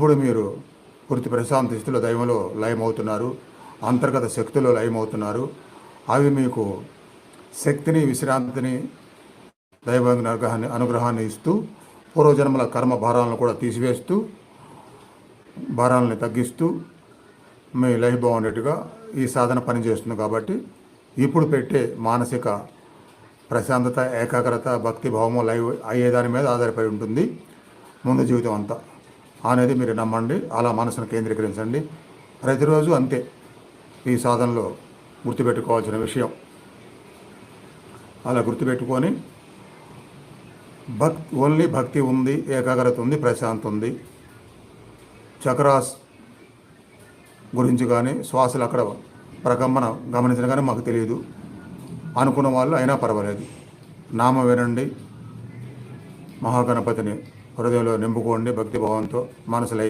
ఇప్పుడు మీరు పూర్తి ప్రశాంత స్థితిలో దైవంలో లయమవుతున్నారు అంతర్గత శక్తిలో లయమవుతున్నారు. అవి మీకు శక్తిని విశ్రాంతిని దైవ అనుగ్రహాన్ని అనుగ్రహాన్ని ఇస్తూ పూర్వజన్మల కర్మ భారాలను కూడా తీసివేస్తూ భారాలని తగ్గిస్తూ మీ లైఫ్ బాగుండేట్టుగా ఈ సాధన పనిచేస్తుంది కాబట్టి ఇప్పుడు పెట్టే మానసిక ప్రశాంతత ఏకాగ్రత భక్తి భావము లైవ్ అయ్యేదాని మీద ఆధారపడి ఉంటుంది. ముందు జీవితం అంతా. అనేది మీరు నమ్మండి అలా మనసును కేంద్రీకరించండి. ప్రతిరోజు అంతే ఈ సాధనలో గుర్తుపెట్టుకోవాల్సిన విషయం. అలా గుర్తుపెట్టుకొని భక్ ఓన్లీ భక్తి ఉంది ఏకాగ్రత ఉంది ప్రశాంత్ ఉంది. చక్రాస్ గురించి కానీ శ్వాసలు అక్కడ ప్రకంపన గమనించిన కానీ మాకు తెలియదు అనుకున్న వాళ్ళు అయినా పర్వాలేదు. నామ వినండి. మహాగణపతిని హృదయంలో నింపుకోండి భక్తిభావంతో మనసులై